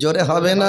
জোরে হবে না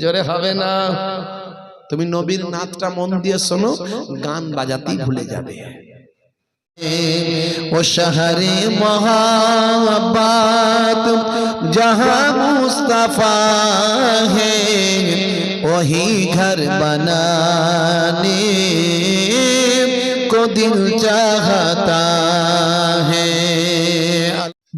জোরে হবে না। তুমি নবীর নাচটা মন দিয়ে শোনো, গান বাজাতেই ভুলে যাবে। ও শহরে মহাবাত যাহা মুস্তফা হে, ওহি ঘর বনানে, কো দিল চাহতা হে।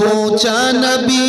পৌঁছা নবী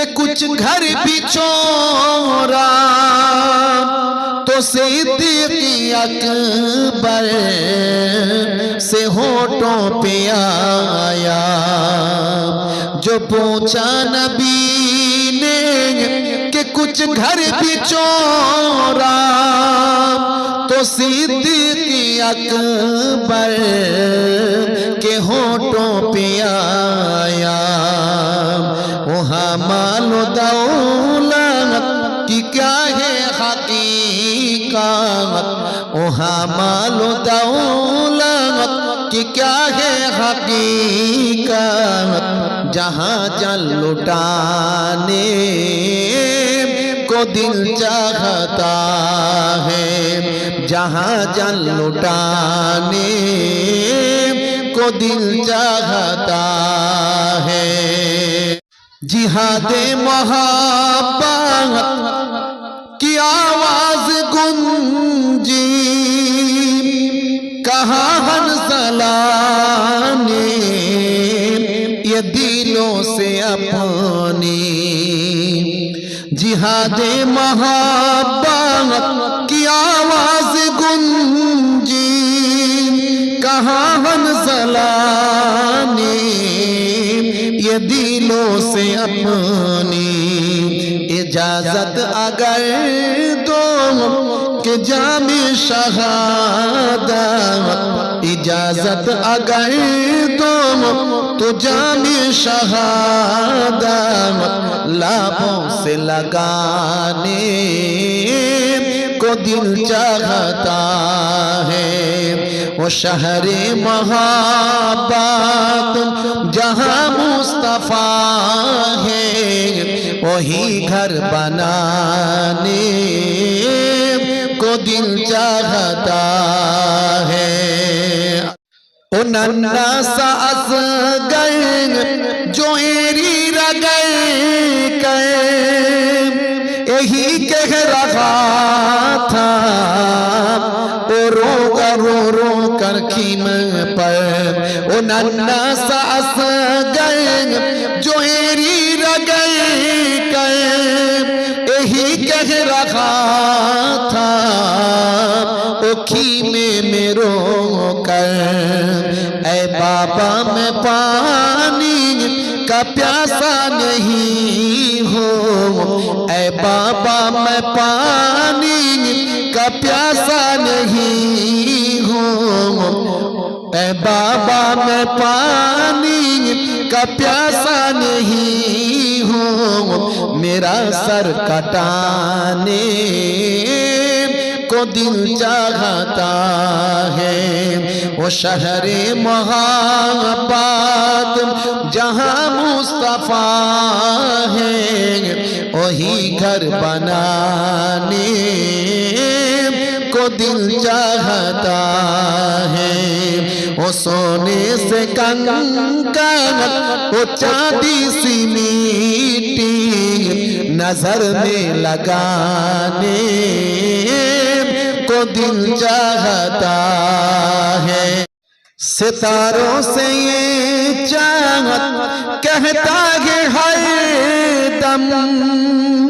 کہ کچھ گھر بھی چورا تو صدقی اکبر سے ہوتوں پہ آیا جو پوچھا نبی نے کہ کچھ گھر بھی چورا تو صدقی اکبر کے ہونٹوں پہ آیا یہاں مانو دولت کی کیا ہے حقیقت؟ وہاں مانو دولت کی کیا ہے حقیقت؟ جہاں جل لٹانے کو دل چاہتا ہے، جہاں جل لٹانے کو دل چاہتا ہے۔ جہاد محبت کی آواز گنجی، کہاں ہنسلا نے؟ یہ دلوں سے اپنی جہاد محبت کی آواز گنجی کہا ہنسلا نے؟ دل سے اپنی اجازت اگر دو کہ جام شہادت اجازت اگر دو تو جام شہادت لابوں سے لگانے کو دل چاہتا ہے وہ شہر محبت جہاں مصطفیٰ ہے، وہی گھر بنانے کو دل چاہتا ہے۔ اننا سا ازگر جو ایری رگر کئے، یہی کہہ رہا تھا الناس کہہ رہا تھا اکھی میں میرو کر اے بابا میں پانی کا پیاسا نہیں ہو اے بابا میں پانی کا پیاسا نہیں اے بابا میں پانی کا پیاسا نہیں ہوں۔ میرا سر کٹانے کو دل چاہتا ہے۔ وہ شہر محبت جہاں مصطفیٰ ہے۔ وہی گھر بنانے کو دل چاہتا ہے۔ وہ سونے سے کنکر وہ چاندی سی میٹی نظر میں لگانے کو دل چاہتا ہے۔ ستاروں سے یہ چاہت کہتا ہے ہر دم۔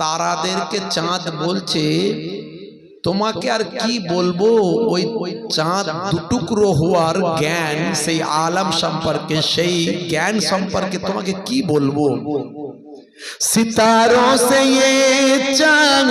তারাদেরকে চাঁদ বলছে তোমাকে আর কি বলব? ওই চাঁদ দুটুকরো হওয়ার জ্ঞান সেই আলাম সম্পর্কে সেই জ্ঞান সম্পর্কে তোমাকে কি বলব? সিতারো সে চাঁদ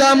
দম।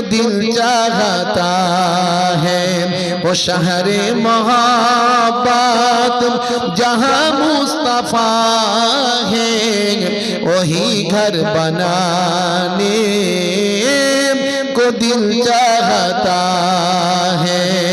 دل چاہتا ہے، وہ شہر محبت جہاں مصطفیٰ ہے، وہی گھر بنانے کو دل چاہتا ہے۔